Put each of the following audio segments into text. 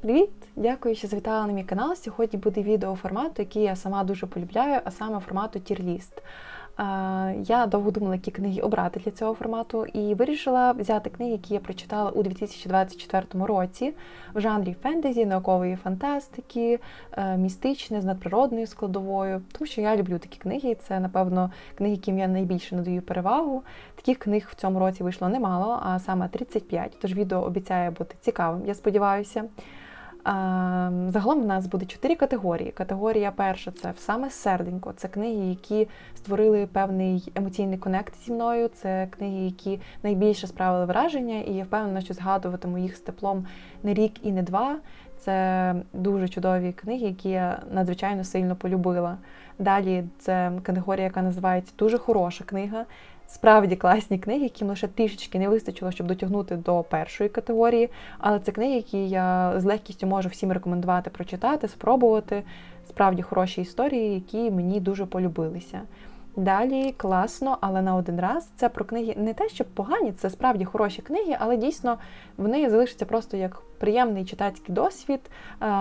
Привіт! Дякую, що завітала на мій канал. Сьогодні буде відео формату, який я сама дуже полюбляю, а саме формату тірліст. Я довго думала, які книги обрати для цього формату, і вирішила взяти книги, які я прочитала у 2024 році в жанрі фентезі, наукової фантастики, е, містичне з надприродною складовою. Тому що я люблю такі книги. Це, напевно, книги, яким я найбільше надаю перевагу. Таких книг в цьому році вийшло немало, а саме 35. Тож відео обіцяє бути цікавим, я сподіваюся. Загалом в нас буде чотири категорії. Категорія перша це саме серденько. Це книги, які створили певний емоційний конект зі мною. Це книги, які найбільше справили враження, і я впевнена, що згадуватиму їх з теплом не рік і не два. Це дуже чудові книги, які я надзвичайно сильно полюбила. Далі це категорія, яка називається Дуже хороша книга справді класні книги, яким лише трішечки не вистачило, щоб дотягнути до першої категорії. Але це книги, які я з легкістю можу всім рекомендувати прочитати, спробувати. Справді хороші історії, які мені дуже полюбилися. Далі класно, але на один раз це про книги не те, що погані, це справді хороші книги, але дійсно вони залишаться просто як приємний читацький досвід,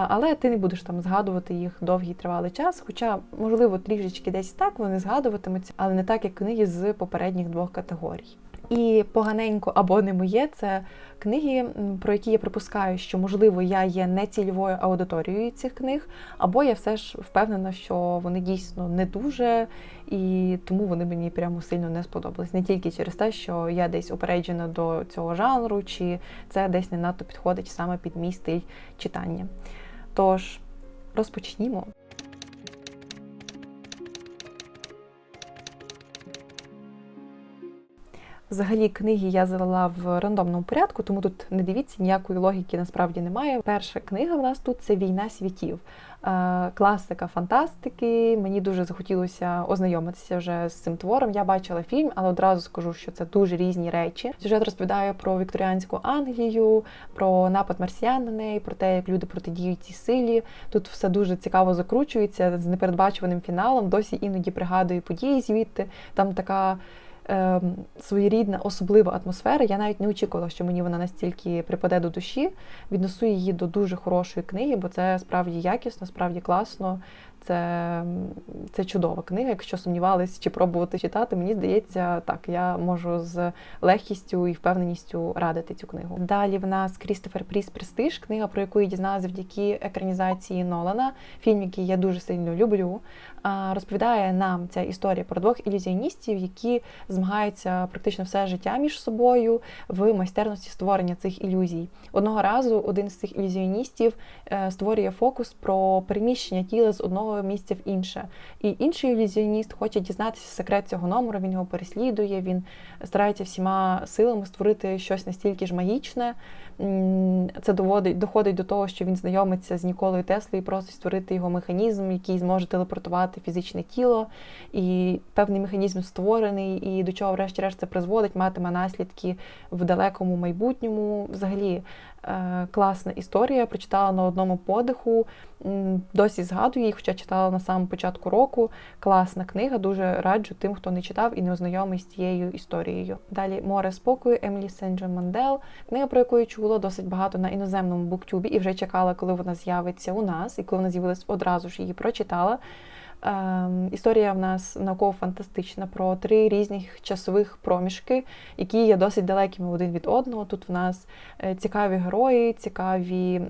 але ти не будеш там згадувати їх довгий тривалий час. Хоча, можливо, трішечки десь так вони згадуватимуться, але не так, як книги з попередніх двох категорій. І поганенько або не моє це книги, про які я припускаю, що можливо я є не цільовою аудиторією цих книг, або я все ж впевнена, що вони дійсно не дуже, і тому вони мені прямо сильно не сподобались. Не тільки через те, що я десь упереджена до цього жанру, чи це десь не надто підходить саме під мій стиль читання. Тож розпочнімо. Взагалі, книги я завела в рандомному порядку, тому тут не дивіться, ніякої логіки насправді немає. Перша книга в нас тут це Війна світів. Е, класика фантастики. Мені дуже захотілося ознайомитися вже з цим твором. Я бачила фільм, але одразу скажу, що це дуже різні речі. Сюжет розповідає про вікторіанську Англію, про напад марсіян на неї, про те, як люди протидіють цій силі. Тут все дуже цікаво закручується з непередбачуваним фіналом. Досі іноді пригадую події звідти. Там така е, своєрідна, особлива атмосфера. Я навіть не очікувала, що мені вона настільки припаде до душі. Віднесу її до дуже хорошої книги, бо це справді якісно, справді класно. Це це чудова книга. Якщо сумнівались чи пробувати читати, мені здається, так я можу з легкістю і впевненістю радити цю книгу. Далі в нас Крістофер Пріс Престиж, книга, про яку я дізналася завдяки екранізації Нолана, фільм, який я дуже сильно люблю. Розповідає нам ця історія про двох ілюзіоністів, які змагаються практично все життя між собою в майстерності створення цих ілюзій. Одного разу один з цих ілюзіоністів е, створює фокус про переміщення тіла з одного місця в інше. І інший ілюзіоніст хоче дізнатися секрет цього номеру, він його переслідує, він старається всіма силами створити щось настільки ж магічне. Це доводить, доходить до того, що він знайомиться з Ніколою Теслою і просить створити його механізм, який зможе телепортувати фізичне тіло. І певний механізм створений, і до чого, врешті-решт, це призводить, матиме наслідки в далекому майбутньому. Взагалі класна історія. Прочитала на одному подиху, досі згадую її, хоча читала на самому початку року. Класна книга, дуже раджу тим, хто не читав і не ознайомий з цією історією. Далі море спокою Емілі Сенджа Мандел, книга, про яку я чула досить багато на іноземному буктюбі, і вже чекала, коли вона з'явиться у нас, і коли вона з'явилась одразу ж її прочитала. Ем, історія в нас науково-фантастична про три різних часових проміжки, які є досить далекими один від одного. Тут в нас е, цікаві герої, цікаві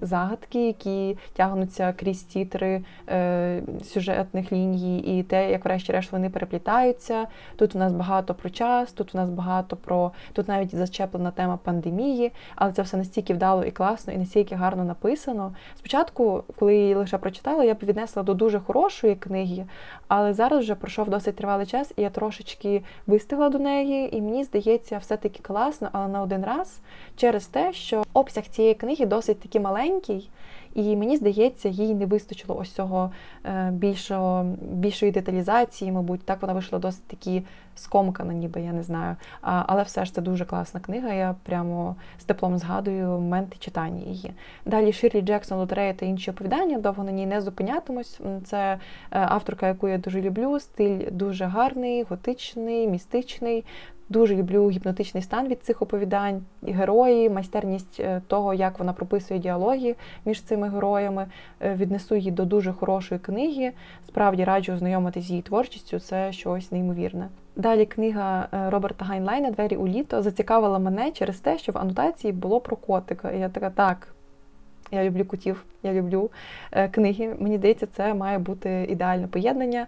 загадки, які тягнуться крізь тітри е, сюжетних ліній, і те, як врешті-решт вони переплітаються. Тут у нас багато про час, тут у нас багато про тут навіть зачеплена тема пандемії, але це все настільки вдало і класно, і настільки гарно написано. Спочатку, коли її лише прочитала, я б віднесла до дуже хорошого хорошої книги, але зараз вже пройшов досить тривалий час, і я трошечки вистигла до неї, і мені здається, все-таки класно, але на один раз через те, що обсяг цієї книги досить таки маленький. І мені здається, їй не вистачило ось цього е, більшого, більшої деталізації, мабуть, так вона вийшла досить такі скомкана, ніби я не знаю. Але все ж це дуже класна книга. Я прямо з теплом згадую моменти читання її. Далі Ширлі Джексон, Лотерея та інші оповідання. Довго на ній не зупинятимусь. Це е, авторка, яку я дуже люблю. Стиль дуже гарний, готичний, містичний Дуже люблю гіпнотичний стан від цих оповідань, герої, майстерність е, того, як вона прописує діалоги між цими героями. Е, віднесу її до дуже хорошої книги. Справді раджу ознайомитися з її творчістю, це щось неймовірне. Далі книга е, Роберта Гайнлайна Двері у літо зацікавила мене через те, що в анотації було про котика. І я така, так, я люблю котів, я люблю книги. Мені здається, це має бути ідеальне поєднання.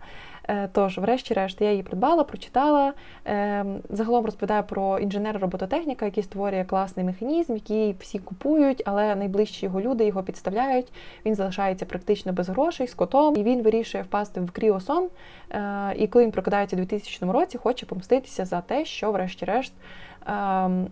Е, тож, врешті-решт, я її придбала, прочитала. Е, загалом розповідає про інженера-робототехніка, який створює класний механізм, який всі купують, але найближчі його люди його підставляють. Він залишається практично без грошей з котом, і він вирішує впасти в кріосон. І коли він прокидається у 2000 році, хоче помститися за те, що, врешті-решт. Ем,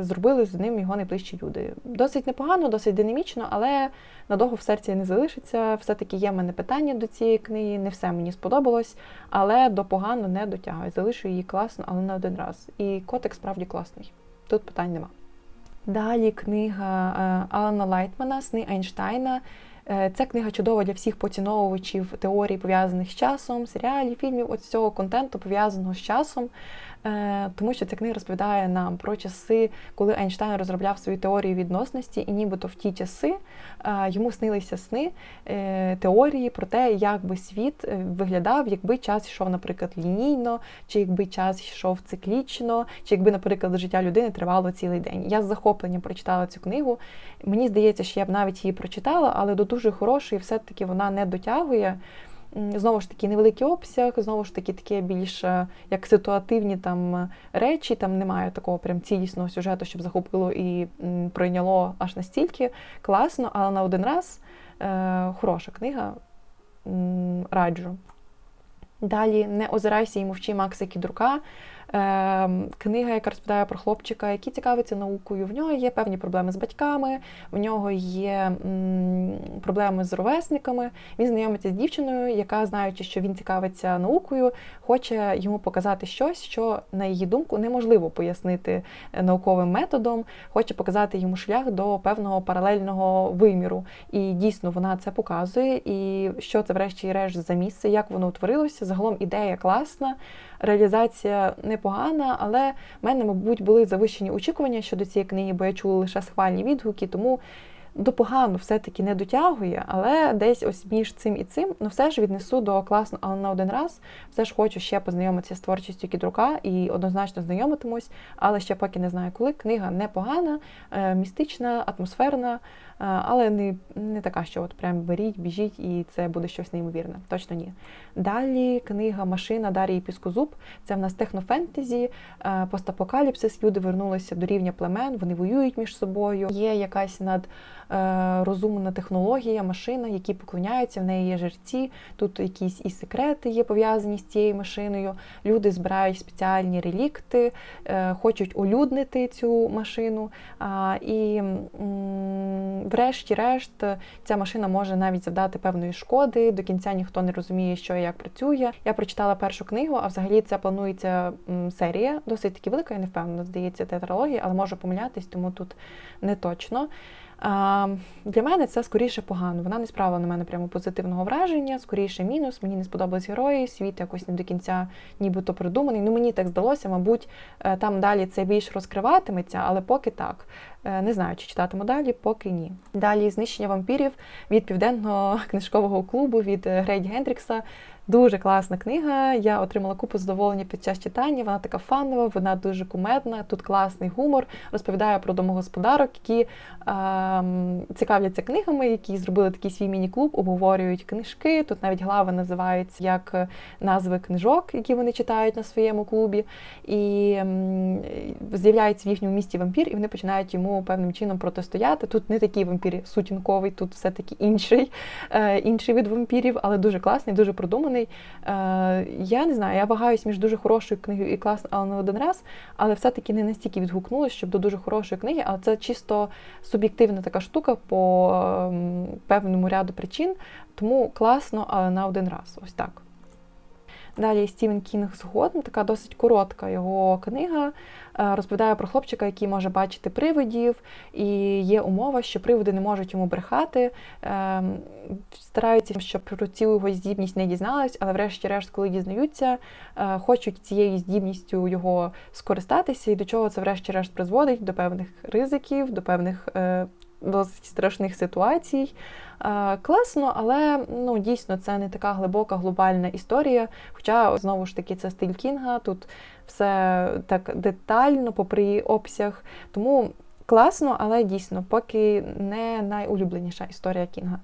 зробили з ним його найближчі люди. Досить непогано, досить динамічно, але надовго в серці не залишиться. Все-таки є в мене питання до цієї книги, не все мені сподобалось, але до погано не дотягую. Залишу її класно, але не один раз. І котик справді класний. Тут питань нема. Далі книга е, Алана Лайтмана Сни Айнштайна. Е, ця книга чудова для всіх поціновувачів теорій, пов'язаних з часом, серіалів, фільмів, ось цього контенту пов'язаного з часом. Е, тому що ця книга розповідає нам про часи, коли Ейнштейн розробляв свою теорію відносності, і нібито в ті часи е, йому снилися сни е, теорії про те, як би світ виглядав, якби час йшов, наприклад, лінійно, чи якби час йшов циклічно, чи якби, наприклад, життя людини тривало цілий день. Я з захопленням прочитала цю книгу. Мені здається, що я б навіть її прочитала, але до дуже хорошої, все-таки вона не дотягує. Знову ж таки, невеликий обсяг, знову ж таки, таке більш як ситуативні там речі, там немає такого прям цілісного сюжету, щоб захопило і пройняло аж настільки класно, але на один раз е, хороша книга. Раджу. Далі не озирайся і мовчи Макса Кідрука. Ем, книга, яка розповідає про хлопчика, який цікавиться наукою. В нього є певні проблеми з батьками, в нього є проблеми з ровесниками. Він знайомиться з дівчиною, яка, знаючи, що він цікавиться наукою, хоче йому показати щось, що, на її думку, неможливо пояснити е, науковим методом, хоче показати йому шлях до певного паралельного виміру. І дійсно вона це показує. І що це, врешті-решт, за місце, як воно утворилося. Загалом ідея класна реалізація непогана, але в мене, мабуть, були завищені очікування щодо цієї книги, бо я чула лише схвальні відгуки, тому допогано все-таки не дотягує, але десь ось між цим і цим, ну все ж віднесу до класно, але на один раз все ж хочу ще познайомитися з творчістю кідрука і однозначно знайомитимусь, але ще поки не знаю коли. Книга непогана, е, містична, атмосферна. Але не не така, що от прям беріть, біжіть, і це буде щось неймовірне. Точно ні. Далі книга Машина Дарії Піскозуб. Це в нас технофентезі, постапокаліпсис. Люди вернулися до рівня племен, вони воюють між собою. Є якась над Е, технологія, машина, які поклоняються, в неї є жерці. Тут якісь і секрети є пов'язані з цією машиною. Люди збирають спеціальні релікти, е, хочуть олюднити цю машину. І, врешті-решт, ця машина може навіть завдати певної шкоди. До кінця ніхто не розуміє, що і як працює. Я прочитала першу книгу, а взагалі це планується серія, досить таки велика, я не впевнена, здається, тетралогія, але можу помилятись, тому тут не точно. Для мене це скоріше погано. Вона не справила на мене прямо позитивного враження, скоріше мінус. Мені не сподобались герої, світ якось не до кінця нібито придуманий. Ну мені так здалося, мабуть, е, там далі це більш розкриватиметься, але поки так. Е, не знаю, чи читатиму далі, поки ні. Далі знищення вампірів від південного книжкового клубу від е, Грейт Гендрікса. Дуже класна книга. Я отримала купу задоволення під час читання. Вона така фанова, вона дуже кумедна. Тут класний гумор. Розповідає про домогосподарок, які е, цікавляться книгами, які зробили такий свій міні-клуб, обговорюють книжки. Тут навіть глави називаються як назви книжок, які вони читають на своєму клубі. І е, з'являється в їхньому місті вампір, і вони починають йому певним чином протистояти. Тут не такий вампір сутінковий, тут все-таки інший, е, інший від вампірів, але дуже класний, дуже продуманий класний. Е, я не знаю, я вагаюсь між дуже хорошою книгою і класною, але не один раз, але все-таки не настільки відгукнулося, щоб до дуже хорошої книги, але це чисто суб'єктивна така штука по ем, певному ряду причин. Тому класно, але на один раз. Ось так. Далі Стівен Кінг згодом, така досить коротка його книга. Е, Розповідає про хлопчика, який може бачити привидів, і є умова, що привиди не можуть йому брехати. Ем, Стараються, щоб про цю його здібність не дізнались, але врешті-решт, коли дізнаються, е, хочуть цією здібністю його скористатися, і до чого це врешті-решт призводить до певних ризиків, до певних е, досить страшних ситуацій. Е, Класно, але ну дійсно це не така глибока глобальна історія. Хоча знову ж таки це стиль Кінга, тут все так детально, попри обсяг. Тому класно, але дійсно поки не найулюбленіша історія Кінга.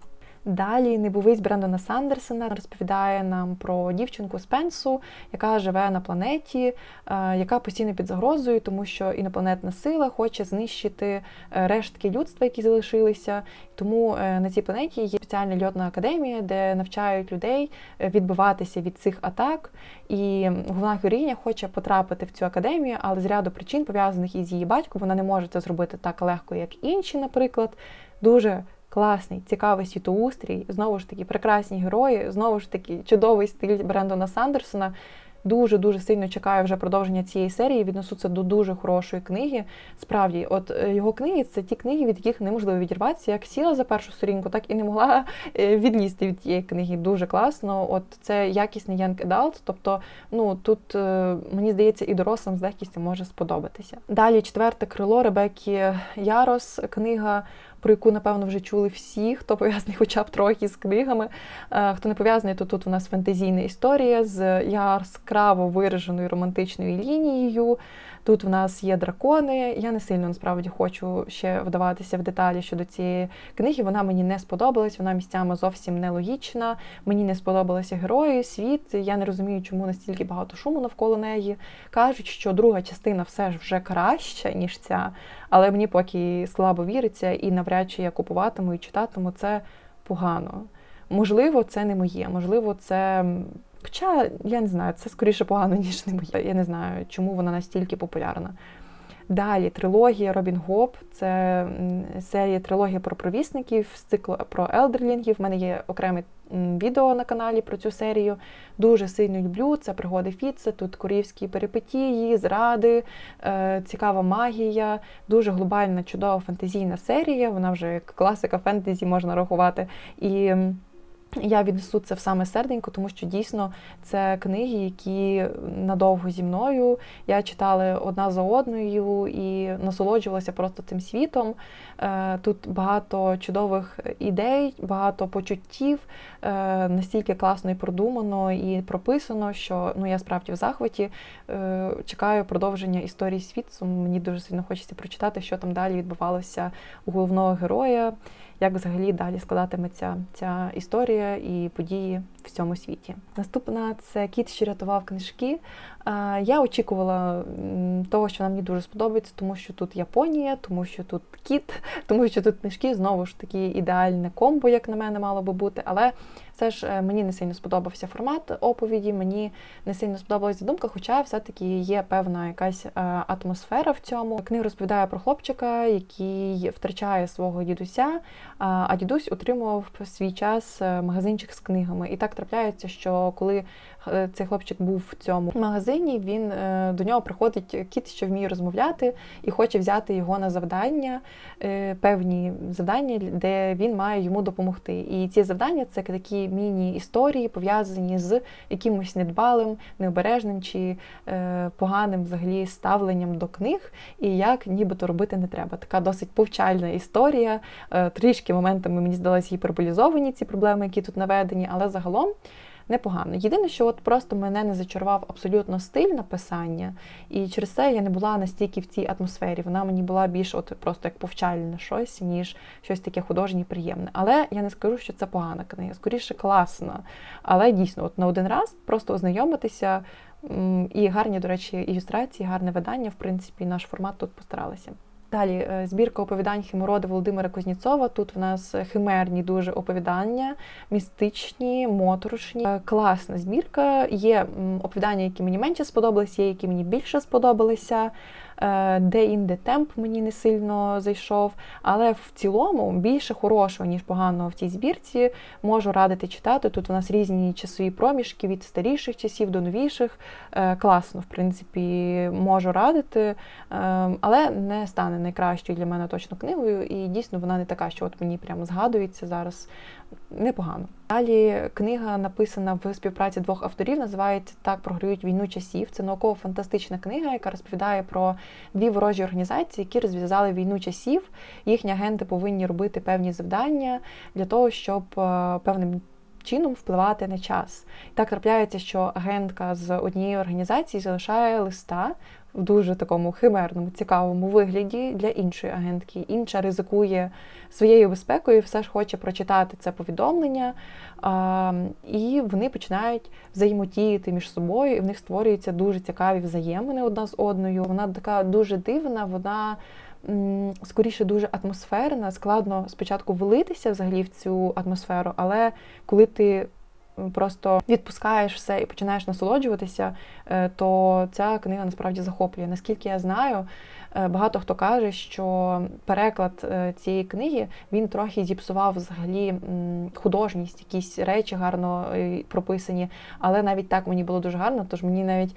Далі небовись Брендона Сандерсона розповідає нам про дівчинку Спенсу, яка живе на планеті, е, яка постійно під загрозою, тому що інопланетна сила хоче знищити е, рештки людства, які залишилися. Тому е, на цій планеті є спеціальна льотна академія, де навчають людей відбиватися від цих атак. І головна героїня хоче потрапити в цю академію, але з ряду причин пов'язаних із її батьком, вона не може це зробити так легко, як інші, наприклад. Дуже класний, цікавий світоустрій, знову ж таки, прекрасні герої, знову ж таки, чудовий стиль Брендона Сандерсона. Дуже дуже сильно чекаю вже продовження цієї серії. Віднесу це до дуже хорошої книги. Справді, от е, його книги це ті книги, від яких неможливо відірватися. Як сіла за першу сторінку, так і не могла е, відлізти від тієї книги. Дуже класно. От це якісний young adult, Тобто, ну тут е, мені здається, і дорослим з легкістю може сподобатися. Далі четверте крило Ребеккі Ярос, книга про яку, напевно, вже чули всі, хто пов'язаний хоча б трохи з книгами. Е, Хто не пов'язаний, то тут у нас фентезійна історія з яскраво вираженою романтичною лінією. Тут в нас є дракони. Я не сильно насправді хочу ще вдаватися в деталі щодо цієї книги. Вона мені не сподобалась, вона місцями зовсім нелогічна. Мені не сподобалися герої, світ. Я не розумію, чому настільки багато шуму навколо неї. Кажуть, що друга частина все ж вже краща, ніж ця, але мені поки слабо віриться, і навряд чи я купуватиму і читатиму це погано. Можливо, це не моє, можливо, це. Хоча я не знаю, це скоріше погано, ніж не моє. Я не знаю, чому вона настільки популярна. Далі трилогія Робін Гоп. Це серія трилогія про провісників з циклу про елдерлінгів. У мене є окреме відео на каналі про цю серію. Дуже сильно люблю. Це пригоди Фіце, тут корівські перипетії, зради, е, цікава магія, дуже глобальна, чудова фантазійна серія. Вона вже як класика фентезі можна рахувати. І я віднесу це в саме серденько, тому що дійсно це книги, які надовго зі мною. Я читала одна за одною і насолоджувалася просто цим світом. Е, Тут багато чудових ідей, багато почуттів, е, настільки класно і продумано і прописано, що ну я справді в захваті. Е, Чекаю продовження історії світу. Мені дуже сильно хочеться прочитати, що там далі відбувалося у головного героя як взагалі далі складатиметься ця історія і події в цьому світі. Наступна це кіт, що рятував книжки. Я очікувала того, що нам мені дуже сподобається, тому що тут Японія, тому що тут кіт, тому що тут книжки знову ж таки ідеальне комбо, як на мене, мало би бути. Але все ж е, мені не сильно сподобався формат оповіді, мені не сильно сподобалася думка, хоча все-таки є певна якась е, атмосфера в цьому. Книга розповідає про хлопчика, який втрачає свого дідуся, а дідусь утримував свій час е, магазинчик з книгами. І так трапляється, що коли цей хлопчик був в цьому магазині, він е, до нього приходить кіт, що вміє розмовляти, і хоче взяти його на завдання, е, певні завдання, де він має йому допомогти. І ці завдання це такі міні-історії, пов'язані з якимось недбалим, необережним чи е, поганим взагалі ставленням до книг, і як нібито робити не треба. Така досить повчальна історія. Е, трішки моментами мені здалось гіперболізовані ці проблеми, які тут наведені, але загалом. Непогано. Єдине, що от просто мене не зачарував абсолютно стиль написання, і через це я не була настільки в цій атмосфері. Вона мені була більш от просто як повчальне щось, ніж щось таке художнє приємне. Але я не скажу, що це погана книга, скоріше класна. Але дійсно, от на один раз просто ознайомитися. І гарні, до речі, ілюстрації, гарне видання. В принципі, наш формат тут постаралися. Далі е, збірка оповідань химороди Володимира Кузнєцова. Тут в нас химерні дуже оповідання, містичні, моторошні. Е, Класна збірка. Є оповідання, які мені менше сподобалися, є які мені більше сподобалися. Е, де-інде темп мені не сильно зайшов, але в цілому більше хорошого, ніж поганого в цій збірці. Можу радити читати. Тут у нас різні часові проміжки від старіших часів до новіших. Е, класно, в принципі, можу радити, е, але не стане найкращою для мене точно книгою. І дійсно вона не така, що от мені прямо згадується зараз. Непогано. Далі книга написана в співпраці двох авторів, називається Так програють війну часів. Це науково-фантастична книга, яка розповідає про дві ворожі організації, які розв'язали війну часів. Їхні агенти повинні робити певні завдання для того, щоб е, певним чином впливати на час. Так трапляється, що агентка з однієї організації залишає листа. В дуже такому химерному, цікавому вигляді для іншої агентки. Інша ризикує своєю безпекою, все ж хоче прочитати це повідомлення, і вони починають взаємотіяти між собою, і в них створюються дуже цікаві взаємини одна з одною. Вона така дуже дивна, вона скоріше дуже атмосферна. Складно спочатку влитися взагалі в цю атмосферу, але коли ти просто відпускаєш все і починаєш насолоджуватися, е, то ця книга насправді захоплює. Наскільки я знаю, Е, багато хто каже, що переклад е, цієї книги він трохи зіпсував взагалі художність, якісь речі гарно прописані. Але навіть так мені було дуже гарно, тож мені навіть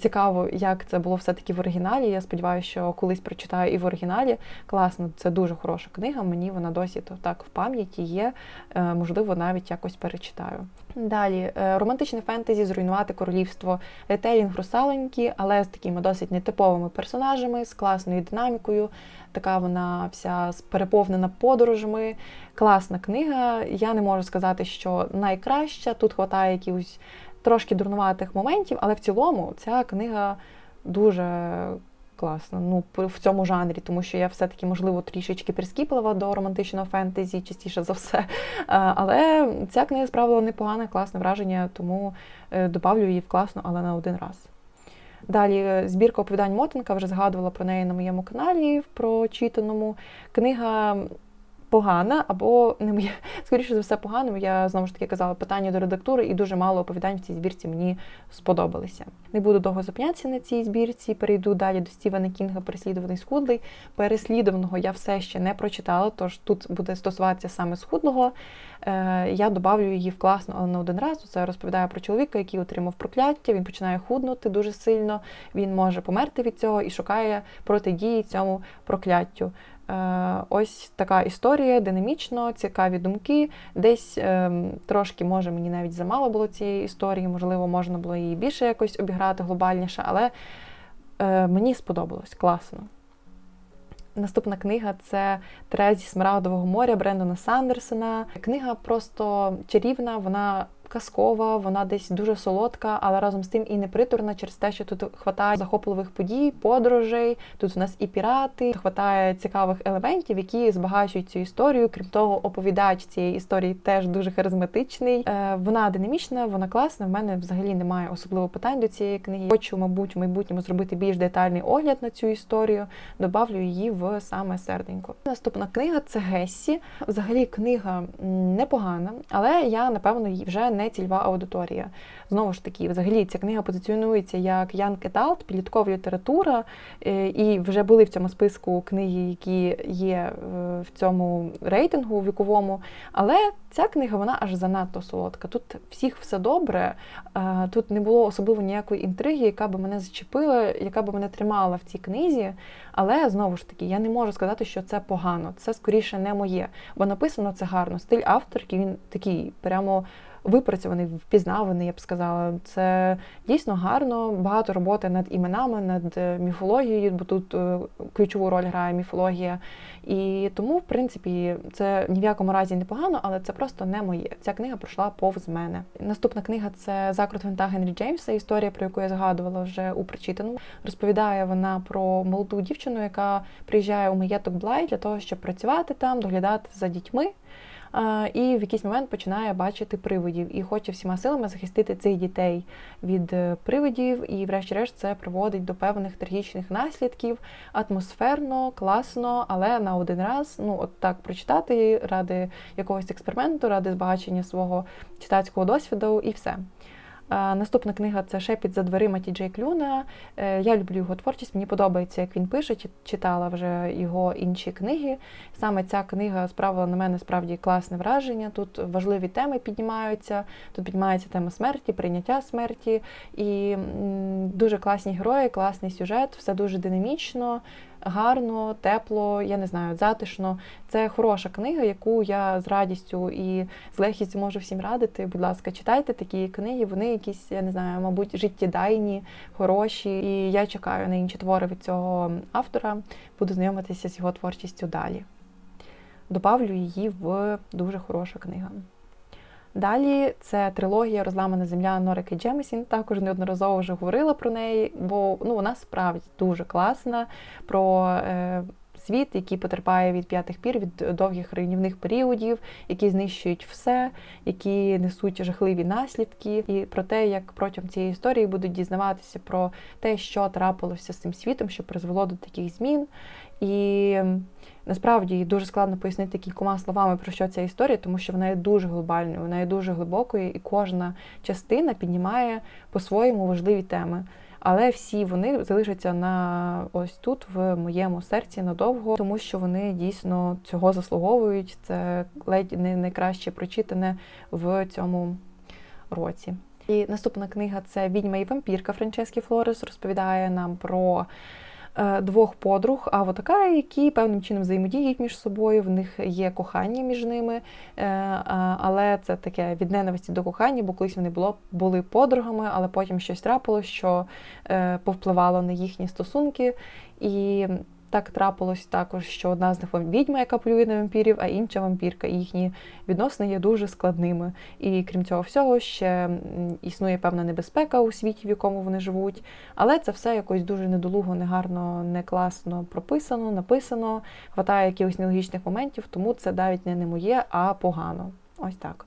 цікаво, як це було все-таки в оригіналі. Я сподіваюся, що колись прочитаю і в оригіналі. Класно, це дуже хороша книга. Мені вона досі то так в пам'яті є. Можливо, навіть якось перечитаю. Далі романтичне фентезі зруйнувати королівство, ретелінг русаленькі, але з такими досить нетиповими персонажами. з класною динамікою. Така вона вся переповнена подорожами. Класна книга. Я не можу сказати, що найкраща. Тут вистачає якихось трошки дурнуватих моментів, але в цілому ця книга дуже класна. Ну, в цьому жанрі, тому що я все-таки, можливо, трішечки прискіплива до романтичного фентезі, частіше за все. Але ця книга справила непогане, класне враження, тому додавлю добавлю її в класно, але на один раз. Далі е, збірка оповідань Мотинка, вже згадувала про неї на моєму каналі в прочитаному. Книга погана, або не моє, скоріше за все, погано. Я знову ж таки казала питання до редактури, і дуже мало оповідань в цій збірці мені сподобалися. Не буду довго зупинятися на цій збірці. Перейду далі до Стівена Кінга, переслідуваний схудлий. Переслідуваного я все ще не прочитала, тож тут буде стосуватися саме схудлого. Е, я добавлю її в класну, але не один раз. Це розповідає про чоловіка, який отримав прокляття. Він починає худнути дуже сильно. Він може померти від цього і шукає протидії цьому прокляттю. Е, ось така історія, динамічно, цікаві думки. Десь е, трошки, може, мені навіть замало було цієї історії, можливо, можна було її більше якось обіграти глобальніше, але е, мені сподобалось класно. Наступна книга це Трезі Смарагдового моря Брендона Сандерсона. Книга просто чарівна, вона казкова, вона десь дуже солодка, але разом з тим і непритурна через те, що тут хватає захопливих подій, подорожей. Тут у нас і пірати, хватає цікавих елементів, які збагачують цю історію. Крім того, оповідач цієї історії теж дуже харизматичний. Е, вона динамічна, вона класна. В мене взагалі немає особливо питань до цієї книги. Хочу, мабуть, в майбутньому зробити більш детальний огляд на цю історію. Добавлю її в саме серденько. Наступна книга це Гессі. Взагалі, книга непогана, але я напевно вже не цільова аудиторія. Знову ж таки, взагалі, ця книга позиціонується як Young Adult, підліткова література, е, і вже були в цьому списку книги, які є е, в цьому рейтингу віковому. Але ця книга вона аж занадто солодка. Тут всіх все добре, е, тут не було особливо ніякої інтриги, яка би мене зачепила, яка би мене тримала в цій книзі. Але знову ж таки, я не можу сказати, що це погано. Це скоріше не моє. Бо написано це гарно. Стиль авторки він такий прямо випрацьований, впізнаваний, я б сказала. Це дійсно гарно, багато роботи над іменами, над е, міфологією, бо тут е, ключову роль грає міфологія. І тому, в принципі, це ні в якому разі не погано, але це просто не моє. Ця книга пройшла повз мене. Наступна книга це Закрут Винта Генрі Джеймса. Історія, про яку я згадувала вже у прочитаному. Розповідає вона про молоду дівчину, яка приїжджає у маєток Блай для того, щоб працювати там, доглядати за дітьми і в якийсь момент починає бачити привидів і хоче всіма силами захистити цих дітей від е, привидів. І, врешті-решт, це приводить до певних трагічних наслідків атмосферно, класно, але на один раз, ну от так прочитати ради якогось експерименту, ради збагачення свого читацького досвіду, і все. Наступна книга це Шепіт за дверима Ті Джей Клюна. Е, Я люблю його творчість, мені подобається, як він пише. Читала вже його інші книги. Саме ця книга справила на мене справді класне враження. Тут важливі теми піднімаються. Тут піднімається тема смерті, прийняття смерті. І дуже класні герої, класний сюжет, все дуже динамічно, гарно, тепло, я не знаю, затишно. Це хороша книга, яку я з радістю і з легкістю можу всім радити. Будь ласка, читайте такі книги. Вони якісь, я не знаю, мабуть, життєдайні, хороші. І я чекаю на інші твори від цього автора. Буду знайомитися з його творчістю далі. Добавлю її в дуже хороша книга. Далі це трилогія Розламана земля Норики Джемісін. Також неодноразово вже говорила про неї, бо ну, вона справді дуже класна про е, світ, який потерпає від п'ятих пір, від довгих руйнівних періодів, які знищують все, які несуть жахливі наслідки, і про те, як протягом цієї історії будуть дізнаватися про те, що трапилося з цим світом, що призвело до таких змін. І насправді дуже складно пояснити кількома словами про що ця історія, тому що вона є дуже глобальною, вона є дуже глибокою, і кожна частина піднімає по-своєму важливі теми. Але всі вони залишаться на ось тут, в моєму серці надовго, тому що вони дійсно цього заслуговують. Це ледь не найкраще прочитане в цьому році. І наступна книга це Відьма і вампірка Франческі Флорес розповідає нам про двох подруг, а така, які певним чином взаємодіють між собою. В них є кохання між ними, е, але це таке від ненависті до кохання, бо колись вони було, були подругами, але потім щось трапило, що е, повпливало на їхні стосунки. І так трапилось також, що одна з них відьма, яка полює на вампірів, а інша вампірка. І їхні відносини є дуже складними. І крім цього всього, ще існує певна небезпека у світі, в якому вони живуть. Але це все якось дуже недолуго, негарно, не класно прописано, написано. Хватає якихось нелогічних моментів, тому це навіть не, не моє, а погано. Ось так.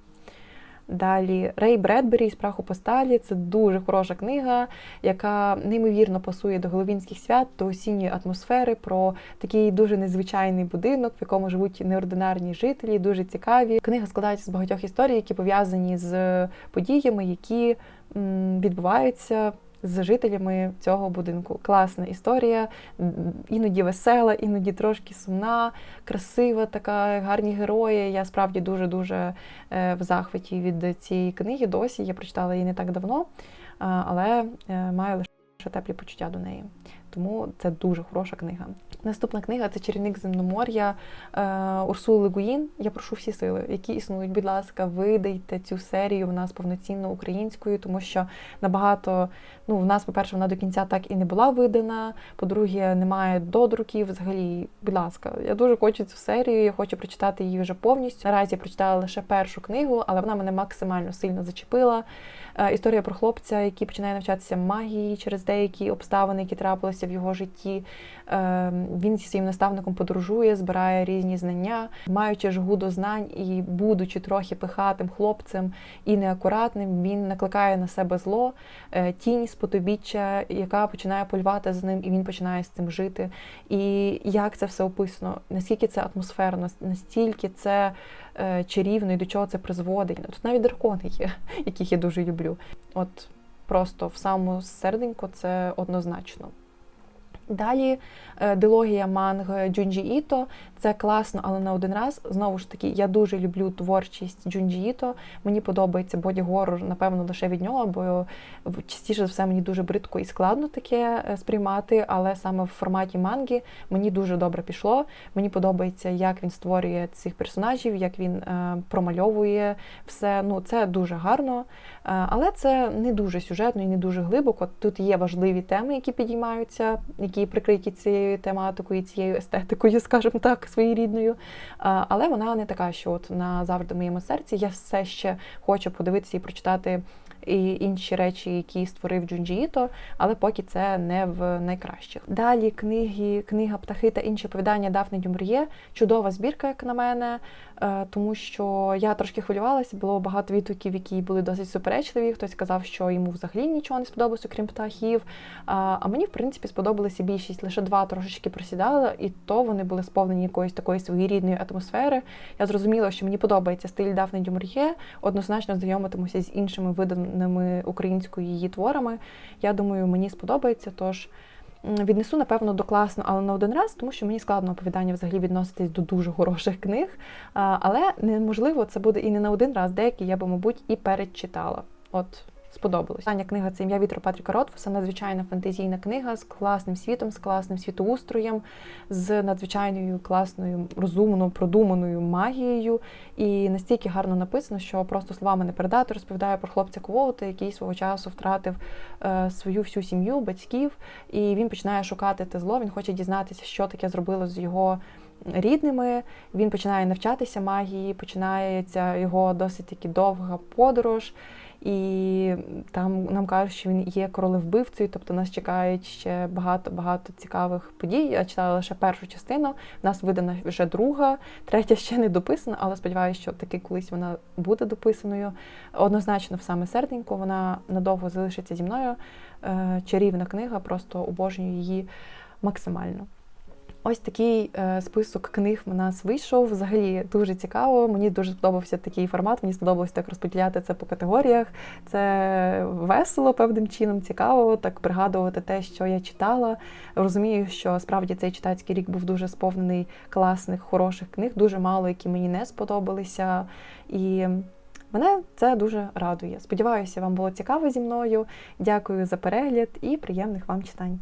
Далі Рей Бредбері з праху по сталі це дуже хороша книга, яка неймовірно пасує до головінських свят, до осінньої атмосфери, про такий дуже незвичайний будинок, в якому живуть неординарні жителі, дуже цікаві. Книга складається з багатьох історій, які пов'язані з подіями, які відбуваються. З жителями цього будинку класна історія, іноді весела, іноді трошки сумна, красива, така гарні герої. Я справді дуже дуже в захваті від цієї книги. Досі я прочитала її не так давно, але е, маю лише теплі почуття до неї. Тому це дуже хороша книга. Наступна книга це Чарівник земномор'я е, Урсули Гуїн. Я прошу всі сили, які існують. Будь ласка, видайте цю серію в нас повноцінно українською, тому що набагато ну в нас, по-перше, вона до кінця так і не була видана. По-друге, немає додруків. Взагалі, будь ласка, я дуже хочу цю серію. Я хочу прочитати її вже повністю. Наразі я прочитала лише першу книгу, але вона мене максимально сильно зачепила. Е, Історія про хлопця, який починає навчатися магії через деякі обставини, які трапилися в його житті. Е, Він зі своїм наставником подорожує, збирає різні знання, маючи жгу до знань і будучи трохи пихатим хлопцем і неакуратним, він накликає на себе зло, е, тінь спотобіччя, яка починає полювати за ним, і він починає з цим жити. І як це все описано, наскільки це атмосферно, настільки це е, чарівно і до чого це призводить. Тут навіть дракони є, яких я дуже люблю. От просто в саму серденько це однозначно. Далі е, дилогія манг Джунджі Іто. Це класно, але на один раз. Знову ж таки, я дуже люблю творчість Джунджі Іто. Мені подобається боді-горор, напевно, лише від нього, бо частіше за все мені дуже бридко і складно таке е, сприймати, але саме в форматі манги мені дуже добре пішло. Мені подобається, як він створює цих персонажів, як він е, промальовує все. Ну, це дуже гарно. Е, Але це не дуже сюжетно і не дуже глибоко. Тут є важливі теми, які підіймаються, які прикриті цією тематикою, цією естетикою, скажімо так, своєрідною. рідною, Але вона не така, що от назавжди в моєму серці. Я все ще хочу подивитися і прочитати і інші речі, які створив Джунджі Іто, але поки це не в найкращих. Далі книги, книга Птахи та інші оповідання Дафни Дюмр'є. Чудова збірка, як на мене, е, тому що я трошки хвилювалася, було багато відгуків, які були досить суперечливі. Хтось казав, що йому взагалі нічого не сподобалося, окрім птахів. А мені, в принципі, сподобалися більшість. Лише два трошечки просідали, і то вони були сповнені якоїсь такої своєрідної атмосфери. Я зрозуміла, що мені подобається стиль Дафни Дюмр'є. Однозначно знайомитимуся з іншими видами написаними українською її творами. Я думаю, мені сподобається. Тож віднесу, напевно, до класно, але на один раз, тому що мені складно оповідання взагалі відноситись до дуже хороших книг. Але неможливо, це буде і не на один раз. Деякі я би, мабуть, і передчитала. От сподобалось. Остання книга це ім'я вітру Патріка Ротфуса. Надзвичайна фантазійна книга з класним світом, з класним світоустроєм, з надзвичайною класною, розумною, продуманою магією. І настільки гарно написано, що просто словами не передати. Розповідає про хлопця Ковоута, який свого часу втратив е, свою всю сім'ю, батьків, і він починає шукати те зло. Він хоче дізнатися, що таке зробило з його. Рідними він починає навчатися магії, починається його досить таки довга подорож, і там нам кажуть, що він є королевбивцею, тобто нас чекають ще багато-багато цікавих подій. Я читала лише першу частину. У нас видана вже друга, третя ще не дописана, але сподіваюся, що таки колись вона буде дописаною. Однозначно, в саме серденько, вона надовго залишиться зі мною. Е, Чарівна книга, просто обожнюю її максимально. Ось такий е, список книг у нас вийшов. Взагалі дуже цікаво. Мені дуже сподобався такий формат. Мені сподобалось так розподіляти це по категоріях. Це весело певним чином, цікаво так пригадувати те, що я читала. Розумію, що справді цей читацький рік був дуже сповнений класних, хороших книг, дуже мало, які мені не сподобалися. І мене це дуже радує. Сподіваюся, вам було цікаво зі мною. Дякую за перегляд і приємних вам читань.